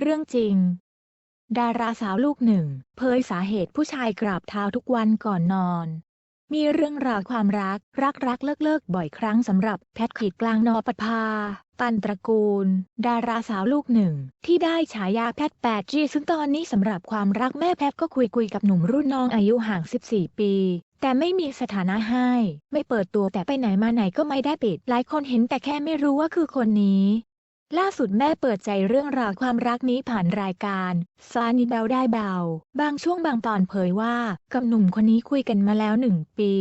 เรื่องจริง ดาราสาวลูกหนึ่งเผยสาเหตุผู้ชายกราบเท้าทุกวันก่อนนอน มีเรื่องราวความรักรักรักเลิกเลิกบ่อยครั้งสำหรับแพทขีดกลางนอปภาปันตระกูล ดาราสาวลูกหนึ่ง ที่ได้ฉายาแพท 8G ซึ่งตอนนี้สำหรับความรักแม่แพทก็คุยคุยกับหนุ่มรุ่นน้องอายุห่าง 14 ปีแต่ไม่มีสถานะให้ ไม่เปิดตัวแต่ไปไหนมาไหนก็ไม่ได้ปิด หลายคนเห็นแต่แค่ไม่รู้ว่าคือคนนี้ ล่าสุดแม่เปิดใจเรื่องราวความรักนี้ผ่านรายการซานิเบลได้เบา บางช่วงบางตอนเผยว่ากับหนุ่มคนนี้คุยกันมาแล้วหนึ่งปี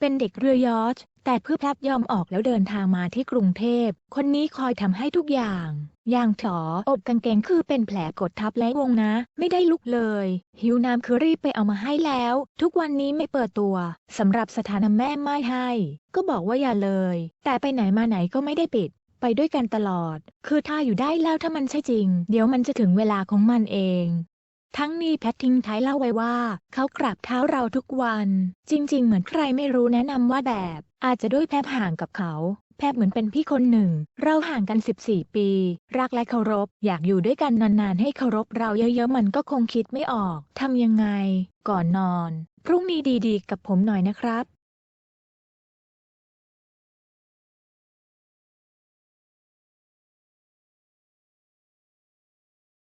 เป็นเด็กเรือยอชแต่เพื่อแพบยอมออกแล้วเดินทางมาที่กรุงเทพ คนนี้คอยทำให้ทุกอย่าง อย่างถออบกางเกงคือเป็นแผลกดทับและวงนะ ไม่ได้ลุกเลย หิวน้ำคือรีบไปเอามาให้แล้ว ทุกวันนี้ไม่เปิดตัวสำหรับสถานะแม่ไม่ให้ ก็บอกว่าอย่าเลย แต่ไปไหนมาไหนก็ไม่ได้ปิด ไปด้วยกันตลอด คือถ้าอยู่ได้แล้วถ้ามันใช่จริง เดี๋ยวมันจะถึงเวลาของมันเอง ทั้งนี้แพททิ้งท้ายเล่าไว้ว่า เขากราบเท้าเราทุกวัน จริง ๆ เหมือนใครไม่รู้แนะนำว่าแบบ อาจจะด้วยแพบห่างกับเขา แพบเหมือนเป็นพี่คนหนึ่ง เราห่างกัน 14 ปี รักและเคารพ อยากอยู่ด้วยกันนานๆ ให้เคารพเราเยอะๆ มันก็คงคิดไม่ออกทำยังไง ก่อนนอน พรุ่งนี้ดีๆ กับผมหน่อยนะครับ